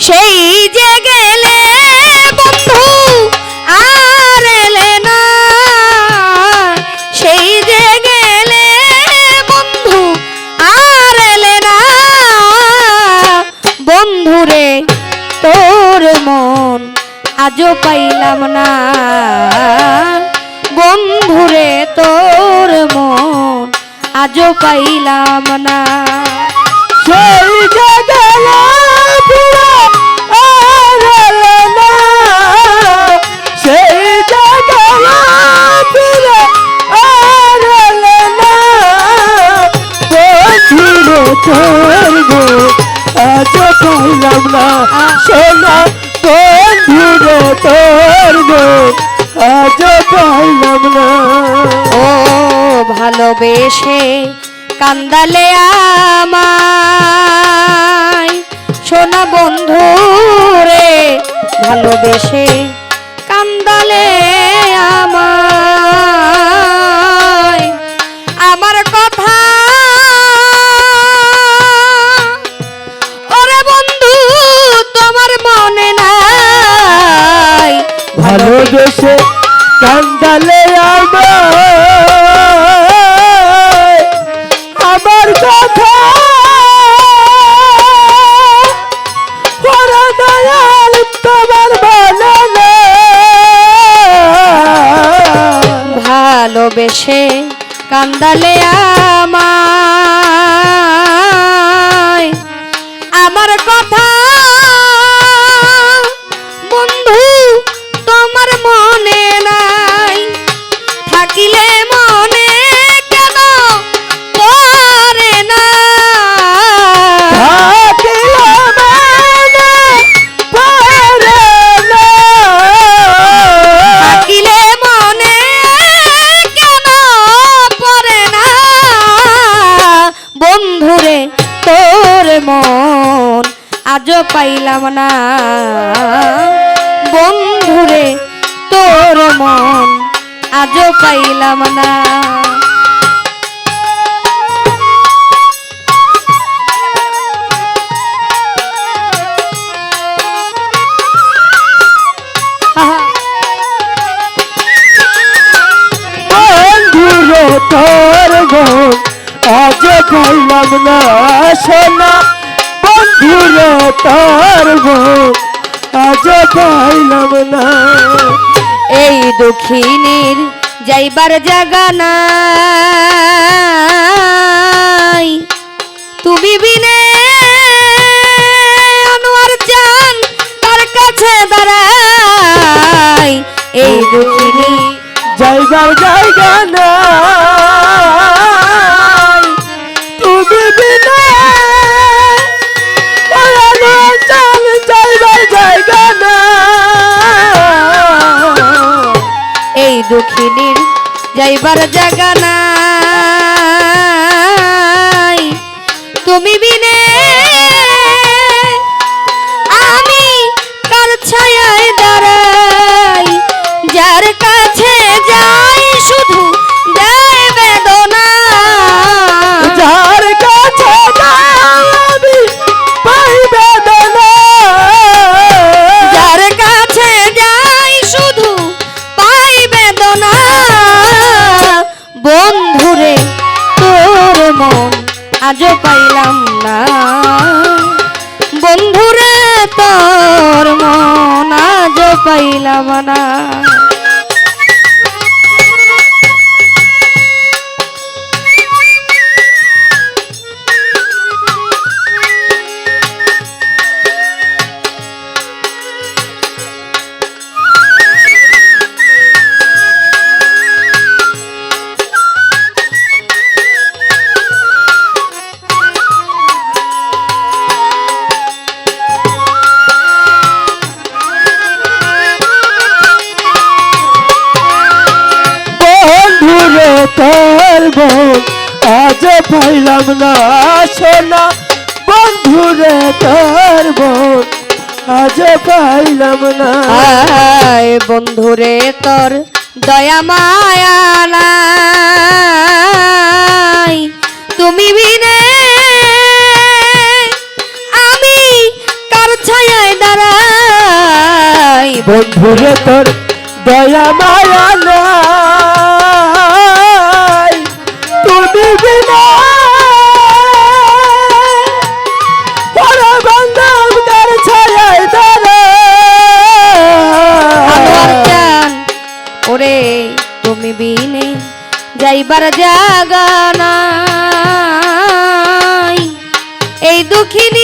সেই যে গেলে বন্ধু আর এলে না। সেই যে গেলে বন্ধু আর এলে না। বন্ধুরে তোর মন আজও পাইলাম না। বন্ধুরে তোর মন আজও পাইলাম না। সেই জায়গায় ও ভালোবেসে কান্দালে আমায়। সোনা বন্ধু রে ভালোবেসে ভালোবেসে কান্দালে আমায়। আমার কথা আজও পাইলাম না। বন্ধুরে, তোর মন আজও পাইলাম না। তোর গো আজ পাইলাম না। সোনা তোর গো আজ পাইলাম না। এই দক্ষিণীর যাইবার জাগা নাই। তুমি বিনে আনোয়ার চান তার কাছে দাঁড়াই। এই দক্ষিণী যাইবার জায়গা না দক্ষিণীর যাইবার জাগা পাইলাম না। বোন আজ পাইলাম না সোনা। বন্ধুরে তোর বোন আজ পাইলাম না। আয় বন্ধুরে তোর দয়া মায়া নাই। তুমি বিনে আমি কার ছায়ায় দাঁড়াই? বন্ধুরে তোর দয়া মায়া নাই। এই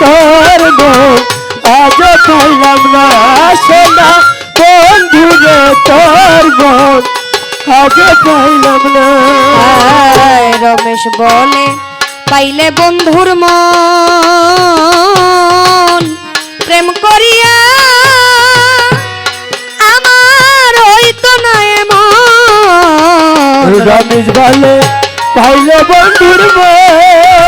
তোর মন আজ পাইলাম না সোনা। বন্ধুরে তোর মন আজ পাইলাম না। রমেশ বলে পাইলে বন্ধুর মন। প্রেম করিয়া আমার হইতো না এমন। রমেশ বলে পাইলে বন্ধুর মন।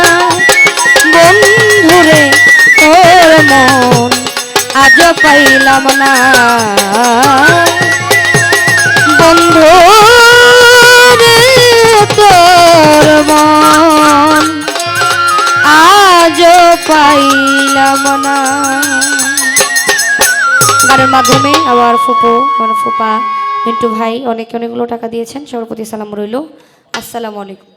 মন আজও পাইলাম না। বন্ধু তোর মন, আজও পাইলাম না। গানের মাধ্যমে আমার ফুপু, আমার ফুপা, মিন্টু ভাই অনেকে, অনেকগুলো টাকা দিয়েছেন। সবার প্রতি সালাম রইল। আসসালামু আলাইকুম।